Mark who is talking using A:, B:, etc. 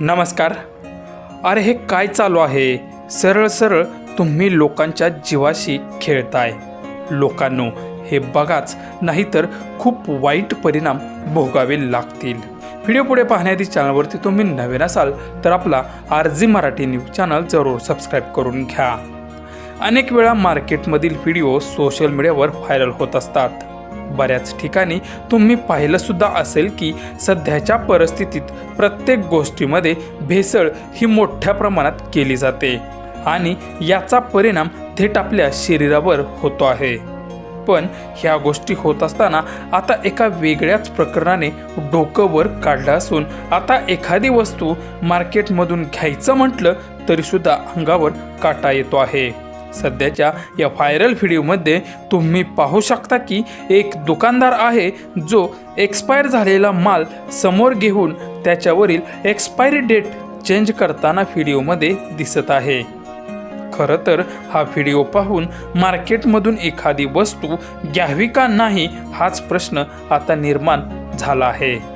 A: नमस्कार. अरे हे काय चालू आहे? सरळ सरळ तुम्ही लोकांच्या जीवाशी खेळताय. लोकांनो हे बघाच नाहीतर खूप वाईट परिणाम भोगावे लागतील. व्हिडिओ पुढे पाहण्याआधी चॅनलवरती तुम्ही नवीन असाल तर आपला R G Marathi news channel जरूर सबस्क्राईब करून घ्या. अनेक वेळा मार्केटमधील व्हिडिओ सोशल मीडियावर व्हायरल होत असतात. बऱ्याच ठिकाणी तुम्ही पाहिलं सुद्धा असेल की सध्याच्या परिस्थितीत प्रत्येक गोष्टीमध्ये भेसळ ही मोठ्या प्रमाणात केली जाते आणि याचा परिणाम थेट आपल्या शरीरावर होतो आहे. पण ह्या गोष्टी होत असताना आता एका वेगळ्याच प्रकरणाने डोकं वर काढलं असून आता एखादी वस्तू मार्केटमधून घ्यायचं म्हटलं तरीसुद्धा अंगावर काटा येतो आहे. सध्याच्या या व्हायरल व्हिडिओमध्ये तुम्ही पाहू शकता की एक दुकानदार आहे जो एक्सपायर झालेला माल समोर घेऊन त्याच्यावरील एक्सपायरी डेट चेंज करताना व्हिडिओमध्ये दिसत आहे. खरं तर हा व्हिडिओ पाहून मार्केटमधून एखादी वस्तू घ्यावी का नाही हाच प्रश्न आता निर्माण झाला आहे.